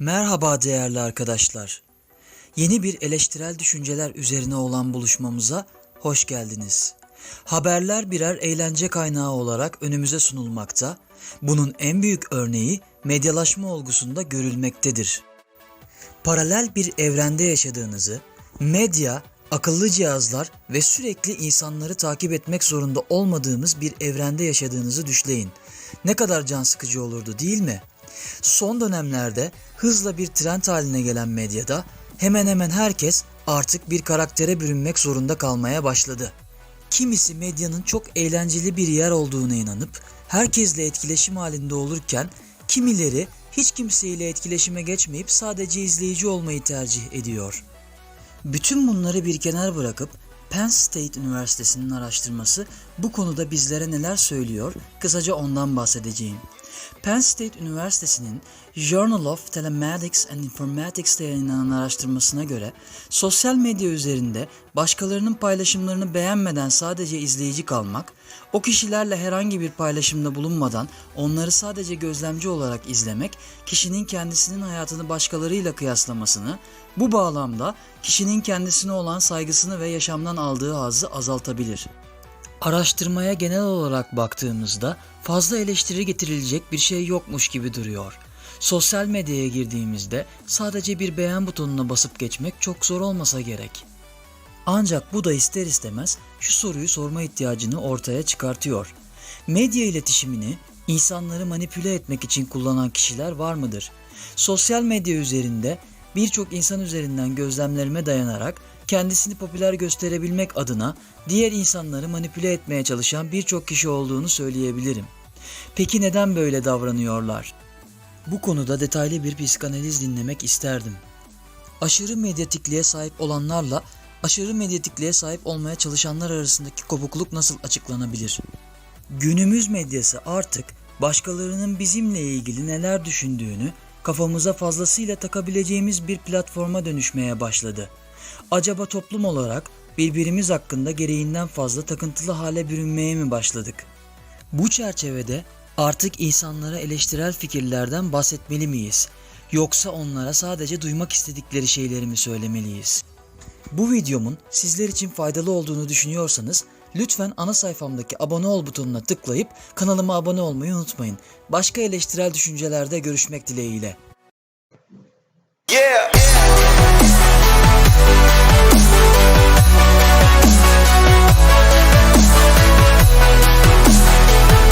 Merhaba değerli arkadaşlar. Yeni bir eleştirel düşünceler üzerine olan buluşmamıza hoş geldiniz. Haberler birer eğlence kaynağı olarak önümüze sunulmakta. Bunun en büyük örneği medyalaşma olgusunda görülmektedir. Paralel bir evrende yaşadığınızı, medya, akıllı cihazlar ve sürekli insanları takip etmek zorunda olmadığımız bir evrende yaşadığınızı düşleyin. Ne kadar can sıkıcı olurdu değil mi? Son dönemlerde hızla bir trend haline gelen medyada hemen hemen herkes artık bir karaktere bürünmek zorunda kalmaya başladı. Kimisi medyanın çok eğlenceli bir yer olduğuna inanıp herkesle etkileşim halinde olurken kimileri hiç kimseyle etkileşime geçmeyip sadece izleyici olmayı tercih ediyor. Bütün bunları bir kenar bırakıp Penn State Üniversitesi'nin araştırması bu konuda bizlere neler söylüyor? Kısaca ondan bahsedeceğim. Penn State Üniversitesi'nin Journal of Telematics and Informatics'te yayınlanan araştırmasına göre sosyal medya üzerinde başkalarının paylaşımlarını beğenmeden sadece izleyici kalmak, o kişilerle herhangi bir paylaşımda bulunmadan onları sadece gözlemci olarak izlemek, kişinin kendisinin hayatını başkalarıyla kıyaslamasını, bu bağlamda kişinin kendisine olan saygısını ve yaşamdan aldığı hazzı azaltabilir. Araştırmaya genel olarak baktığımızda fazla eleştiri getirilecek bir şey yokmuş gibi duruyor. Sosyal medyaya girdiğimizde sadece bir beğen butonuna basıp geçmek çok zor olmasa gerek. Ancak bu da ister istemez şu soruyu sorma ihtiyacını ortaya çıkartıyor. Medya iletişimini insanları manipüle etmek için kullanan kişiler var mıdır? Sosyal medya üzerinde birçok insan üzerinden gözlemlerime dayanarak kendisini popüler gösterebilmek adına diğer insanları manipüle etmeye çalışan birçok kişi olduğunu söyleyebilirim. Peki neden böyle davranıyorlar? Bu konuda detaylı bir psikanaliz dinlemek isterdim. Aşırı medyatikliğe sahip olanlarla aşırı medyatikliğe sahip olmaya çalışanlar arasındaki kopukluk nasıl açıklanabilir? Günümüz medyası artık başkalarının bizimle ilgili neler düşündüğünü kafamıza fazlasıyla takabileceğimiz bir platforma dönüşmeye başladı. Acaba toplum olarak birbirimiz hakkında gereğinden fazla takıntılı hale bürünmeye mi başladık? Bu çerçevede artık insanlara eleştirel fikirlerden bahsetmeli miyiz? Yoksa onlara sadece duymak istedikleri şeyleri mi söylemeliyiz? Bu videomun sizler için faydalı olduğunu düşünüyorsanız lütfen ana sayfamdaki abone ol butonuna tıklayıp kanalıma abone olmayı unutmayın. Başka eleştirel düşüncelerde görüşmek dileğiyle.